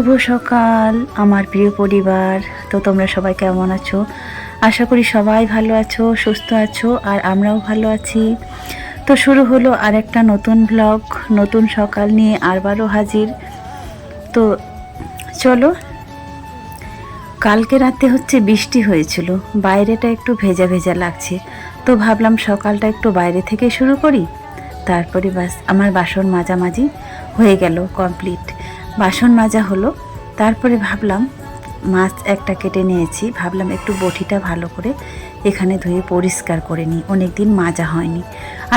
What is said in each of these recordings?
শুভ সকাল, আমার প্রিয় পরিবার। তো তোমরা সবাই কেমন আছো? আশা করি সবাই ভালো আছো, সুস্থ আছো, আর আমরাও ভালো আছি। তো শুরু হলো আর একটা নতুন ব্লগ নতুন সকাল নিয়ে আরবারও হাজির। তো চলো, কালকে রাতে হচ্ছে বৃষ্টি হয়েছিল, বাইরেটা একটু ভেজা ভেজা লাগছে। তো ভাবলাম সকালটা একটু বাইরে থেকে শুরু করি। তারপরে বাস, আমার বাসন মাঝামাঝি হয়ে গেল কমপ্লিট বাসন মাজা হলো, তারপরে ভাবলাম, মাছ একটা কেটে নিয়েছি, ভাবলাম একটু বটিটা ভালো করে এখানে ধুয়ে পরিষ্কার করে নিই অনেক দিন মাজা হয়নি।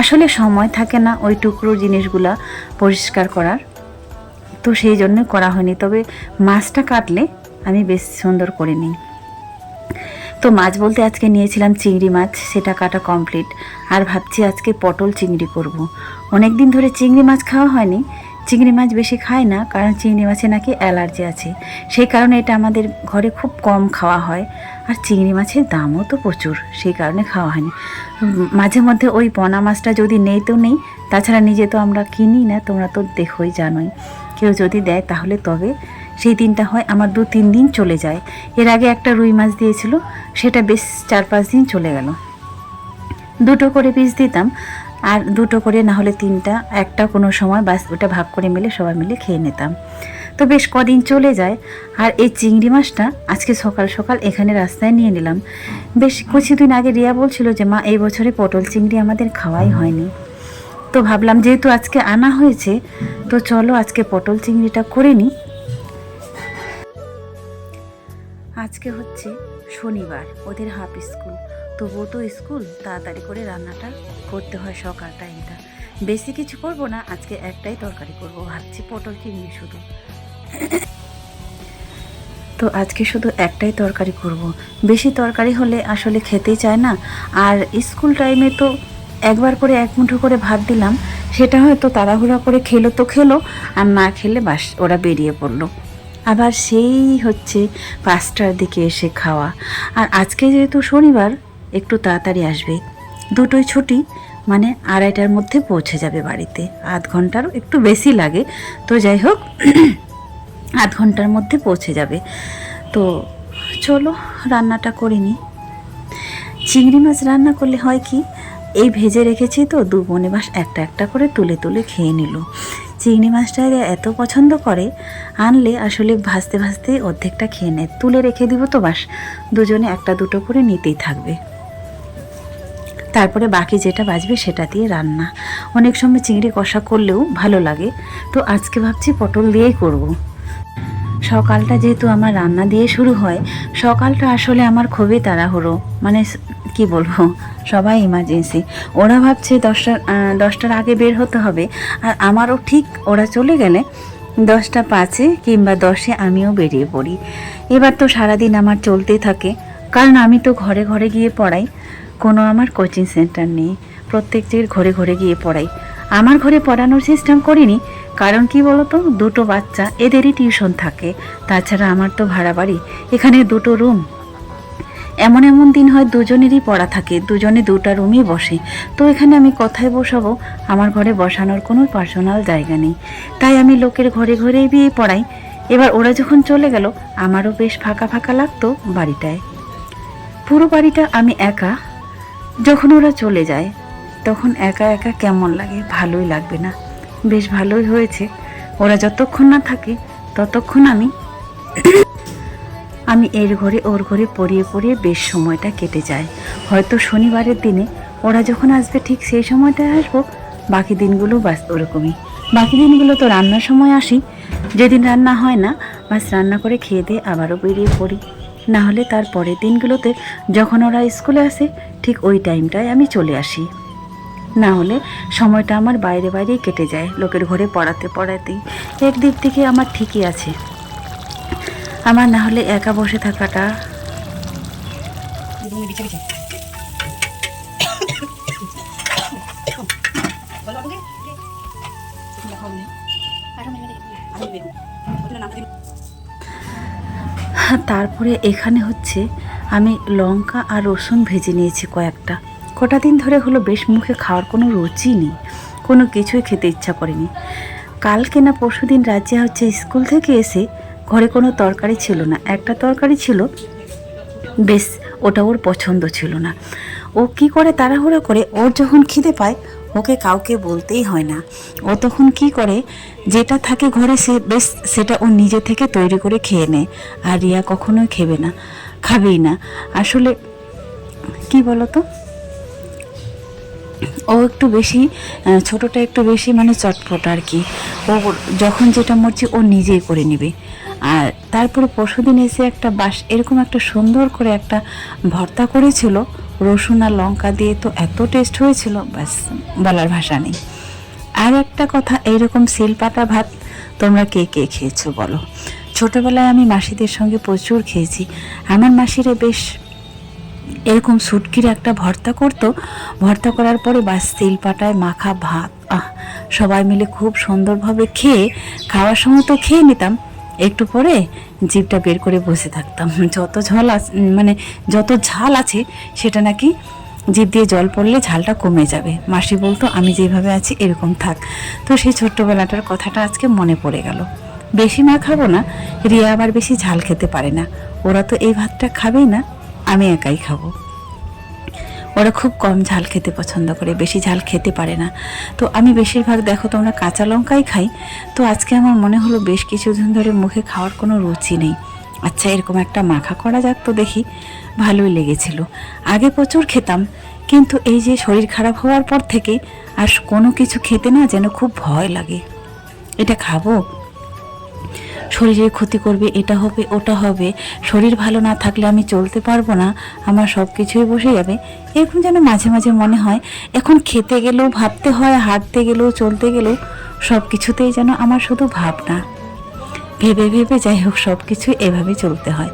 আসলে সময় থাকে না ওই টুকরো জিনিসগুলা পরিষ্কার করার, তো সেই জন্য করা হয়নি। তবে মাছটা কাটলে আমি বেশ সুন্দর করে নিই। তো মাছ বলতে আজকে নিয়েছিলাম চিংড়ি মাছ, সেটা কাটা কমপ্লিট। আর ভাবছি আজকে পটল চিংড়ি করব। অনেক দিন ধরে চিংড়ি মাছ খাওয়া হয়নি চিংড়ি মাছ বেশি খায় না, কারণ চিংড়ি মাছে নাকি অ্যালার্জি আছে। সেই কারণে এটা আমাদের ঘরে খুব কম খাওয়া হয়। আর চিংড়ি মাছের দামও তো প্রচুর, সেই কারণে খাওয়া হয়নি। মাঝে মধ্যে ওই পোনা মাছটা যদি নেই তো নেই, তাছাড়া নিজে তো আমরা কিনি না, তোমরা তো দেখোই জানোই। কেউ যদি দেয় তাহলে তবে সেই দিনটা হয়, আমার দু তিন দিন চলে যায়। এর আগে একটা রুই মাছ দিয়েছিল, সেটা বেশ চার পাঁচ দিন চলে গেল। দুটো করে পিস দিতাম আর দুটো করে না হলে তিনটা, একটা কোনো সময় বাস ওটা ভাগ করে মিলে সবাই মিলে খেয়ে নিতাম। তো বেশ কদিন চলে যায়, আর এই চিংড়ি মাছটা আজকে সকাল সকাল এখানে রাস্তায় নিয়ে নিলাম। বেশ কিছুদিন আগে রিয়া বলছিল যে, মা, এই বছরে পটল চিংড়ি আমাদের খাওয়াই হয়নি। তো ভাবলাম যেহেতু আজকে আনা হয়েছে, তো চলো আজকে পটল চিংড়িটা করে নিই। আজকে হচ্ছে শনিবার, ওদের হাফ স্কুল। তবুও তো স্কুল, তাড়াতাড়ি করে রান্নাটা করতে হয় সকাল টাইমটা। বেশি কিছু করব না, আজকে একটাই তরকারি করব, ভাবছি পটল চিংড়ি শুধু। তো আজকে শুধু একটাই তরকারি করব। বেশি তরকারি হলে আসলে খেতেই চায় না। আর স্কুল টাইমে তো একবার করে এক মুঠো করে ভাত দিলাম, সেটা হয়তো তাড়াহুড়া করে খেলো তো খেলো, আর না খেলে বাস ওরা বেরিয়ে পড়ল। আবার সেই হচ্ছে পাঁচটার দিকে এসে খাওয়া। আর আজকে যেহেতু শনিবার একটু তাড়াতাড়ি আসবে। দুটোই ছুটি মানে আড়াইটার মধ্যে পৌঁছে যাবে বাড়িতে। আধ ঘন্টারও একটু বেশি লাগে। তো যাই হোক, আধ ঘণ্টার মধ্যে পৌঁছে যাবে। তো চলো, রান্নাটা করে নিই। চিংড়ি মাছ রান্না করলে হয় কি, এই ভেজে রেখেছি তো, দু বোনে বাস একটা একটা করে তুলে তুলে খেয়ে নিল। চিংড়ি মাছটা এত পছন্দ করে, আনলে আসলে ভাজতে ভাজতে অর্ধেকটা খেয়ে নেয়। তুলে রেখে দিব তো বাস, দুজনে একটা দুটো করে নিতেই থাকবে। তারপরে বাকি যেটা বাজবে সেটা দিয়ে রান্না। অনেক সময় চিংড়ি কষা করলেও ভালো লাগে। তো আজকে ভাবছি পটল দিয়েই করব। সকালটা যেহেতু আমার রান্না দিয়ে শুরু হয়, সকালটা আসলে আমার খুবই তাড়াহুড়ো। মানে কি বলব? সবাই ইমার্জেন্সি ওরা ভাবছে দশটার দশটার আগে বের হতে হবে। আর আমারও ঠিক ওরা চলে গেলে দশটা পাঁচে কিংবা দশে আমিও বেরিয়ে পড়ি। এবার তো সারাদিন আমার চলতেই থাকে। কারণ আমি তো ঘরে ঘরে গিয়ে পড়াই। কোনো আমার কোচিং সেন্টার নেই। প্রত্যেকটির ঘরে ঘরে গিয়ে পড়াই। আমার ঘরে পড়ানোর সিস্টেম করিনি, কারণ কি বলতো? দুটো বাচ্চা, এদেরই টিউশন থাকে। তাছাড়া আমার তো ভাড়া বাড়ি। এখানে দুটো রুম এমন এমন দিন হয় দুজনেরই পড়া থাকে, দুজনে দুটা রুমই বসে। তো এখানে আমি কথায় বসাবো, আমার ঘরে বসানোর কোনো পার্সোনাল জায়গা নেই। তাই আমি লোকের ঘরে ঘরেই বিয়ে পড়াই। এবার ওরা যখন চলে গেল, আমারও বেশ ফাঁকা ফাঁকা লাগতো বাড়িটায়। পুরো বাড়িটা আমি একা যখন ওরা চলে যায়, তখন একা একা কেমন লাগে? ভালোই লাগবে না। বেশ ভালোই হয়েছে। ওরা যতক্ষণ না থাকে, ততক্ষণ আমি আমি এর ঘরে ওর ঘরে পড়িয়ে পড়িয়ে বেশ সময়টা কেটে যায় হয়তো শনিবারের দিনে ওরা যখন আসবে, ঠিক সেই সময়টায় আসব। বাকি দিনগুলো বাস ওরকমই। বাকি দিনগুলো তো রান্নার সময় আসি। যেদিন রান্না হয় না, বাস রান্না করে খেয়ে দিয়ে আবারও বেরিয়ে পড়ি। না হলে তার পরের দিনগুলোতে যখন ওরা স্কুলে আসে ঠিক ওই টাইমটায় আমি চলে আসি। না হলে সময়টা আমার বাইরে বাইরেই কেটে যায়, লোকের ঘরে পড়াতে পড়াতেই। একদিক থেকে আমার ঠিকই আছে। আমার না হলে একা বসে থাকাটা তারপরে এখানে হচ্ছে আমি লঙ্কা আর রসুন ভেজে নিয়েছি কয়েকটা। কটা দিন ধরে হলো বেশ মুখে খাওয়ার কোনো রুচি নেই। কোনো কিছুই খেতে ইচ্ছা করেনি। কালকে না পরশু দিন রাজ্যে হচ্ছে স্কুল থেকে এসে ঘরে কোনো তরকারি ছিল না। একটা তরকারি ছিল, বেশ ওটা ওর পছন্দ ছিল না। ও কি করে তাড়াহুড়ো করে, ওর যখন খিদে পায়, ওকে কাউকে বলতেই হয় না। ও তখন কি করে, যেটা থাকে ঘরে সে, বেশ সেটা ও নিজে থেকে তৈরি করে খেয়ে নেয়। আর রিয়া কখনোই খেবে না। খাবেই না। আসলে কি বলতো? ও একটু বেশি ছোটটা একটু বেশি মানে চটপট আর কি। ও যখন যেটা মরছে ও নিজেই করে নেবে। আর তারপরে পরশুদিন এসে একটা বাস, এরকম একটা সুন্দর করে একটা ভর্তা করেছিল, রসুন আর লঙ্কা দিয়ে তো এত টেস্ট হয়েছিল, ব্যাস, বলার ভাষা নেই। আর একটা কথা, এইরকম শিলপাটা ভাত তোমরা কে কে খেয়েছো বলো? ছোটবেলায় আমি মাসিদের সঙ্গে প্রচুর খেয়েছি। আমার মাসিরা বেশ এরকম সুটকির একটা ভর্তা করতো। ভর্তা করার পরে বাস তেল পাটায় মাখা ভাত, আহ, সবাই মিলে খুব সুন্দরভাবে খেয়ে, খাওয়ার সময় তো খেয়ে নিতাম। একটু পরে জিভটা বের করে বসে থাকতাম। যত ঝাল মানে যত ঝাল আছে, সেটা নাকি জিভ দিয়ে জল পড়লে ঝালটা কমে যাবে। মাসি বলতো, আমি যেভাবে আছি, এরকম থাক। তো সেই ছোট্টবেলাটার কথাটা আজকে মনে পড়ে গেল। বেশি মা খাব না, রিয়া আবার বেশি ঝাল খেতে পারে না। ওরা তো এই ভাতটা খাবেই না, আমি একাই খাব। ওরা খুব কম ঝাল খেতে পছন্দ করে, বেশি ঝাল খেতে পারে না। তো আমি বেশিরভাগ, দেখো তোমরা কাঁচা লঙ্কাই খাই, তো আজকে আমার মনে হলো বেশ কিছুদিন ধরে মুখে খাওয়ার কোনো রুচি নেই। আচ্ছা এরকম একটা মাখা করা যাক তো দেখি, ভালোই লেগেছিল। আগে প্রচুর খেতাম, কিন্তু এই যে শরীর খারাপ হওয়ার পর থেকে আর কোনো কিছু খেতে না যেন খুব ভয় লাগে। এটা খাব? শরীরের ক্ষতি করবে, এটা হবে, ওটা হবে। শরীর ভালো না থাকলে আমি চলতে পারব না। আমার সব কিছুই বসে যাবে। এরকম যেন মাঝে মাঝে মনে হয়, এখন খেতে গেলেও, ভাবতে হয়, হাঁটতে গেলেও, চলতে গেলেও সব কিছুতেই যেন আমার শুধু ভাবনা। ভেবে ভেবে যাই হোক সব কিছু এভাবে চলতে হয়।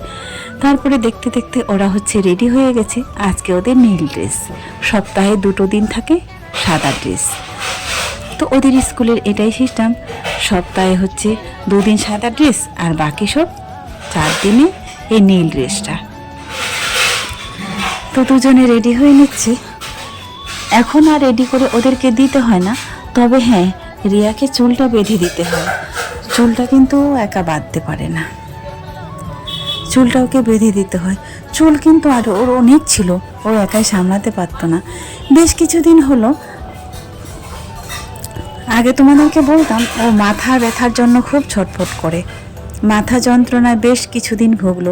তারপরে দেখতে দেখতে ওরা হচ্ছে রেডি হয়ে গেছে। আজকে ওদের নীল ড্রেস। সপ্তাহে দুটো দিন থাকে সাদা ড্রেস। তো ওদের স্কুলের এটাই সিস্টেম সপ্তাহে হচ্ছে দুদিন সাদা ড্রেস আর বাকি সব চার দিনে এই নীল ড্রেসটা তো দুজনে রেডি হয়ে নিচ্ছে। এখন আর রেডি করে ওদেরকে দিতে হয় না। তবে হ্যাঁ রিয়াকে চুলটা বেঁধে দিতে হয়। চুলটা কিন্তু একা বাঁধতে পারে না। চুলটা ওকে বেঁধে দিতে হয়। চুল কিন্তু আর ওর অনেক ছিল। ও একাই সামলাতে পারতো না। বেশ কিছুদিন হলো আগে তোমাদেরকে বলতাম, ও মাথা ব্যথার জন্য খুব ছটফট করে। মাথা যন্ত্রণায় বেশ কিছুদিন ভুগলো,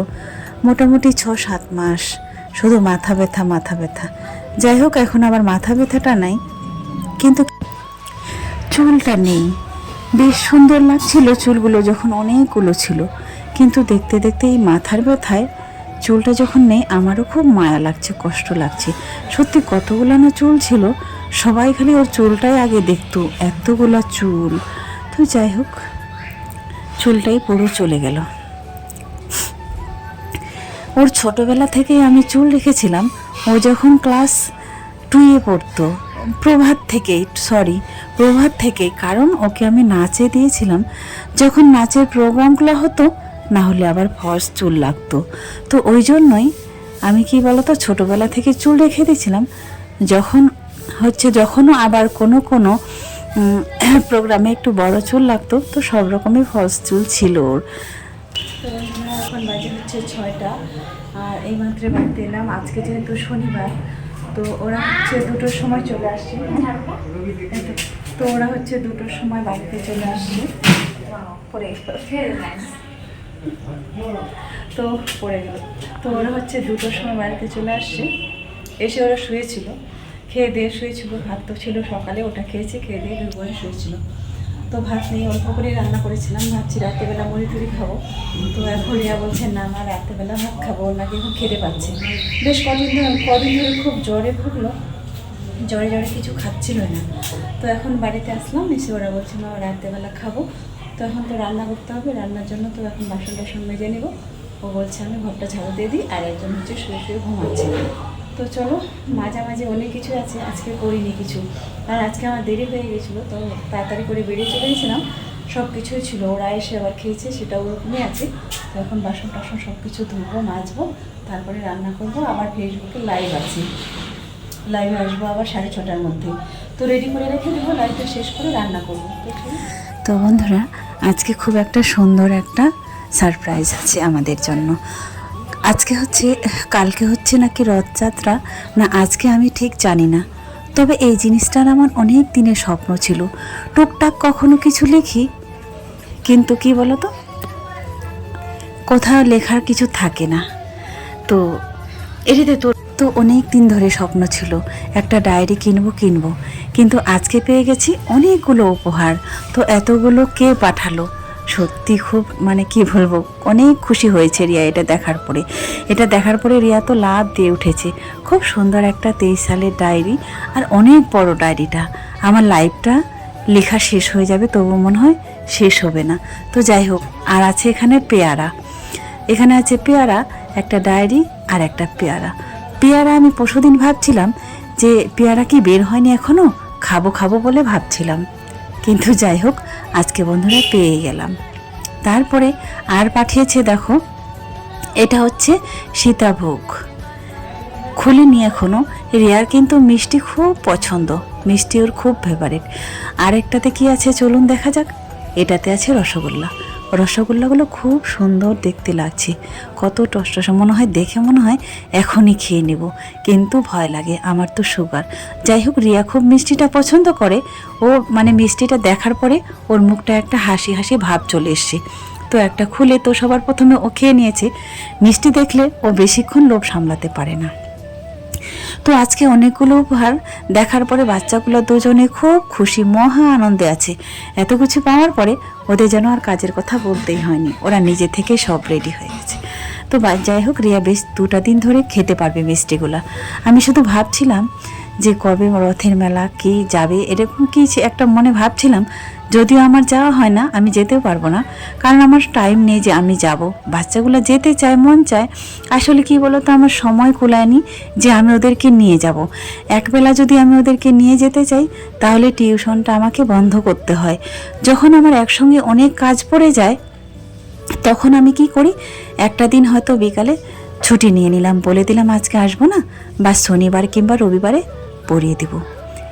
মোটামুটি ছ সাত মাস। শুধু মাথা ব্যথা মাথা ব্যথা। যাই হোক, এখন আবার মাথা ব্যথাটা নাই, কিন্তু চুলটা নেই। বেশ সুন্দর লাগছিল চুলগুলো, যখন অনেকগুলো ছিল। কিন্তু দেখতে দেখতে এই মাথার ব্যথায় চুলটা যখন নেই, আমারও খুব মায়া লাগছে, কষ্ট লাগছে। সত্যি কতগুলো না চুল ছিল সবাই খালি ওর চুলটাই আগে দেখতো, এতগুলা চুল। তো যাই হোক, চুলটাই পুরো চলে গেল। ওর ছোটবেলা থেকেই আমি চুল রেখেছিলাম। ও যখন ক্লাস টুয়ে পড়তো, প্রভাত থেকেই সরি প্রভাত থেকেই, কারণ ওকে আমি নাচে দিয়েছিলাম। যখন নাচের প্রোগ্রামগুলো হতো, না হলে আবার ফস চুল লাগতো। তো ওই জন্যই আমি কি বলতো, ছোটবেলা থেকে চুল রেখে দিয়েছিলাম। যখন হচ্ছে যখনও আবার কোনো কোনো প্রোগ্রামে একটু বড় চুল লাগতো, তো সব রকমই ফলস চুল ছিল ওর। তো এখন বাজে হচ্ছে ছয়টা, আর এই মাত্র বাড়িতে এলাম। আজকে যেহেতু শনিবার, তো ওরা হচ্ছে দুটোর সময় চলে আসছে। তো- ওরা হচ্ছে দুটোর সময় বাড়িতে চলে আসছে। পরে তো পড়ে গেল। তো ওরা হচ্ছে দুটোর সময় বাড়িতে চলে আসছে। এসে ওরা শুয়েছিল। খেয়ে দিয়ে শুয়েছিল, ভাত তো ছিল সকালে, ওটা খেয়েছে, খেয়ে দিয়ে বোনে শুয়েছিল। তো ভাত নিয়ে অল্প করে রান্না করেছিলাম, ভাবছি রাত্রেবেলা মুড়ি টুড়ি খাব। তো এখন রিয়া বলছে, না আমার রাত্রেবেলা ভাত খাব নাকি এখন খেতে পাচ্ছে বেশ কদিন ধরে কদিন ধরে খুব জ্বরে ভুগলো, জ্বরে জ্বরে কিছু খাচ্ছিল না। তো এখন বাড়িতে আসলাম, এসে ওরা বলছে, মা, রাত্রেবেলা খাব। তো এখন তো রান্না করতে হবে, রান্নার জন্য তো এখন বাসন টাসন মেজে নেব। ও বলছে, আমি ঘরটা ঝাড়ু দিয়ে দিই, আর একজন হচ্ছে শুয়ে শুয়ে ঘুমাচ্ছে। তো চলো, মাঝামাঝি অনেক কিছু আছে, আজকে করিনি কিছু। আর আজকে আমার দেরি হয়ে গেছিল, তো তাড়াতাড়ি করে বেরিয়ে চলে গেছিলাম। সব কিছুই ছিল, ওরা এসে আবার খেয়েছে, সেটা ওরকমই আছে। তো এখন বাসন টাসন সব কিছু ধুবো, মাজবো, তারপরে রান্না করব। আবার ফেসবুকে লাইভ আছে। লাইভে আসব আবার সাড়ে ছটার মধ্যে। তো রেডি করে রেখে দেবো লাইভটা শেষ করে রান্না করব। তো বন্ধুরা, আজকে খুব একটা সুন্দর একটা সারপ্রাইজ আছে আমাদের জন্য। আজকে হচ্ছে, কালকে হচ্ছে নাকি রথযাত্রা? না, আজকে আমি ঠিক জানি না। তবে এই জিনিসটার আমার অনেক দিনের স্বপ্ন ছিল। টুকটাক কখনো কিছু লিখি। কিন্তু কি বলো তো কোথাও লেখার কিছু থাকে না। তো এটাতে তোর তো অনেক দিন ধরে স্বপ্ন ছিল। একটা ডায়েরি কিনবো কিনবো। কিন্তু আজকে পেয়ে গেছি অনেকগুলো উপহার। তো এতগুলো কে পাঠালো? সত্যি খুব মানে কি বলব, অনেক খুশি হয়েছে রিয়া এটা দেখার পরে। এটা দেখার পরে রিয়া তো লাভ দিয়ে উঠেছে। খুব সুন্দর একটা তেইশ সালের ডায়েরি আর অনেক বড় ডায়েরিটা। আমার লাইফটা লেখা শেষ হয়ে যাবে, তবু মনে হয় শেষ হবে না। তো যাই হোক, আর আছে এখানে পেয়ারা। এখানে আছে পেয়ারা, একটা ডায়েরি আর একটা পেয়ারা। পেয়ারা আমি পরশুদিন ভাবছিলাম যে, পেয়ারা কি বের হয়নি এখনও খাব খাব বলে ভাবছিলাম। কিন্তু যাই হোক আজকে বন্ধুরা পেয়ে গেলাম। তারপরে আর পাঠিয়েছে দেখো, এটা হচ্ছে সীতাভোগ। খুলিনি এখনও রিয়ার কিন্তু মিষ্টি খুব পছন্দ, মিষ্টি ওর খুব ফেভারিট আরেকটাতে কি আছে চলুন দেখা যাক, এটাতে আছে রসগোল্লা। রসগোল্লাগুলো খুব সুন্দর দেখতে লাগছে। কত টসটস মনে হয় দেখে মনে হয় এখনই খেয়ে নেব। কিন্তু ভয় লাগে, আমার তো সুগার। যাই হোক, রিয়া খুব মিষ্টিটা পছন্দ করে। ও মানে মিষ্টিটা দেখার পরে ওর মুখটা একটা হাসি হাসি ভাব চলে এসছে। তো একটা খুলে তো সবার প্রথমে ও খেয়ে নিয়েছে। মিষ্টি দেখলে ও বেশিক্ষণ লোভ সামলাতে পারে না। তো আজকে অনেকগুলো উপহার দেখার পরে বাচ্চাগুলো দুজনে খুব খুশি, মহা আনন্দে আছে। এত কিছু পাওয়ার পরে ওদের যেন আর কাজের কথা বলতেই হয়নি। ওরা নিজে থেকে সব রেডি হয়ে গেছে। তো যাই হোক, রিয়া বেশ দুটা দিন ধরে খেতে পারবে মিষ্টিগুলা। আমি শুধু ভাবছিলাম যে কবে রথের মেলা, কি যাবে, এরকম কি একটা মনে ভাবছিলাম, যদিও আমার যাওয়া হয় না, আমি যেতেও পারব না। কারণ আমার টাইম নেই যে আমি যাব। বাচ্চাগুলো যেতে চায়, মন চায়, আসলে কি বলো তো আমার সময় কুলায়নি যে আমি ওদেরকে নিয়ে যাব। একবেলা যদি আমি ওদেরকে নিয়ে যেতে চাই, তাহলে টিউশনটা আমাকে বন্ধ করতে হয়। যখন আমার একসঙ্গে অনেক কাজ পড়ে যায়, তখন আমি কি করি, একটা দিন হয়তো বিকালে ছুটি নিয়ে নিলাম, বলে দিলাম, আজকে আসব না, বা শনিবার কিংবা রবিবারে পড়িয়ে দিব।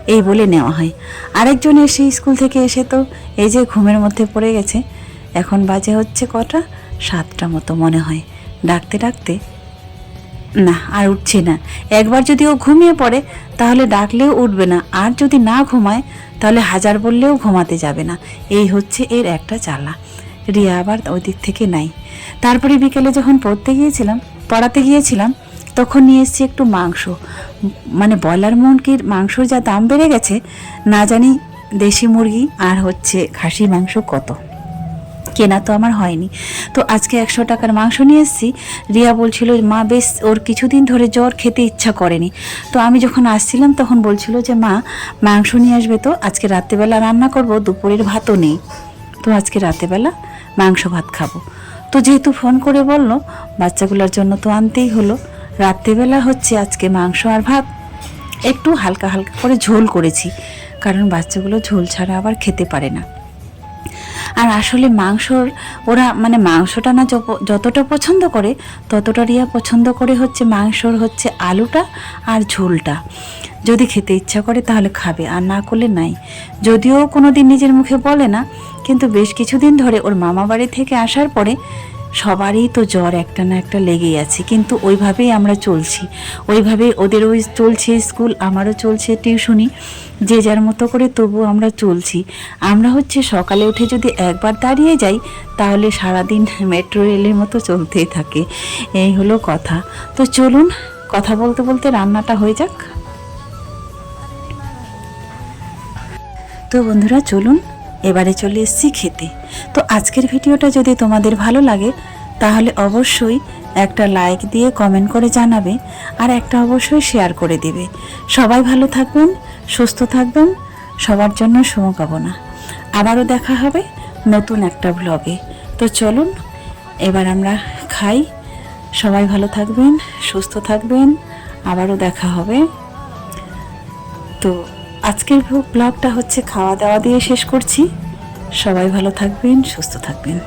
এই বলে নেওয়া হয়। আরেকজন এসে স্কুল থেকে এসে তো এই যে ঘুমের মধ্যে পড়ে গেছে। এখন বাজে হচ্ছে কটা? সাতটা মতো মনে হয়। ডাকতে ডাকতে না, আর উঠছে না। একবার যদি ও ঘুমিয়ে পড়ে, তাহলে ডাকলেও উঠবে না। আর যদি না ঘুমায়, তাহলে হাজার বললেও ঘুমাতে যাবে না। এই হচ্ছে এর একটা চালা। রিয়া আবার ওই দিক থেকে নাই। তারপরে বিকেলে যখন পড়তে গিয়েছিলাম, পড়াতে গিয়েছিলাম তখন নিয়ে এসেছি একটু মাংস। মানে ব্রয়লার মুরগির মাংসর যা দাম বেড়ে গেছে, না জানি দেশি মুরগি আর হচ্ছে খাসি মাংস কত। কেনা তো আমার হয়নি। তো আজকে একশো টাকার মাংস নিয়ে এসেছি। রিয়া বলছিল, মা, বেশ, ওর কিছুদিন ধরে জ্বর খেতে ইচ্ছা করেনি। তো আমি যখন আসছিলাম, তখন বলছিল যে, মা, মাংস নিয়ে আসবে তো, আজকে রাত্রেবেলা রান্না করব, দুপুরের ভাতও নেই। তো আজকে রাতেবেলা মাংস ভাত খাব। তো যেহেতু ফোন করে বলল, বাচ্চাগুলোর জন্য তো আনতেই হলো। রাত্রেবেলা হচ্ছে আজকে মাংস আর ভাত। একটু হালকা হালকা করে ঝোল করেছি, কারণ বাচ্চাগুলো ঝোল ছাড়া আবার খেতে পারে না। আর আসলে মাংসর, ওরা মানে মাংসটা না যতটা পছন্দ করে ততটা রিয়া পছন্দ করে হচ্ছে মাংসর হচ্ছে আলুটা আর ঝোলটা। যদি খেতে ইচ্ছা করে তাহলে খাবে, আর না করলে নাই। যদিও কোনো দিন নিজের মুখে বলে না, কিন্তু বেশ কিছুদিন ধরে ওর মামা বাড়ি থেকে আসার পরে সবারই তো জ্বর একটা না একটা লেগেই আছে, কিন্তু ওইভাবেই আমরা চলছি। ওইভাবেই ওদের ওই চলছে স্কুল, আমারও চলছে টিউশনি, যে যার মতো করে তবু আমরা চলছি। আমরা হচ্ছে সকালে উঠে যদি একবার দাঁড়িয়ে যাই, তাহলে সারাদিন মেট্রো রেলের মতো চলতেই থাকে। এই হলো কথা। তো চলুন, কথা বলতে বলতে রান্নাটা হয়ে যাক। তো বন্ধুরা, চলুন এবারে চলে এসেছি খেতে। তো আজকের ভিডিওটা যদি তোমাদের ভালো লাগে, তাহলে অবশ্যই একটা লাইক দিয়ে কমেন্ট করে জানাবে আর একটা অবশ্যই শেয়ার করে দিবে। সবাই ভালো থাকবেন, সুস্থ থাকবেন, সবার জন্য শুভকামনা। আবারও দেখা হবে নতুন একটা ব্লগে তো চলুন, এবার আমরা খাই। সবাই ভালো থাকবেন, সুস্থ থাকবেন। আবারও দেখা হবে। তো আজকের ব্লগটা হচ্ছে খাওয়া দাওয়া দিয়ে শেষ করছি। সবাই ভালো থাকবেন সুস্থ থাকবেন।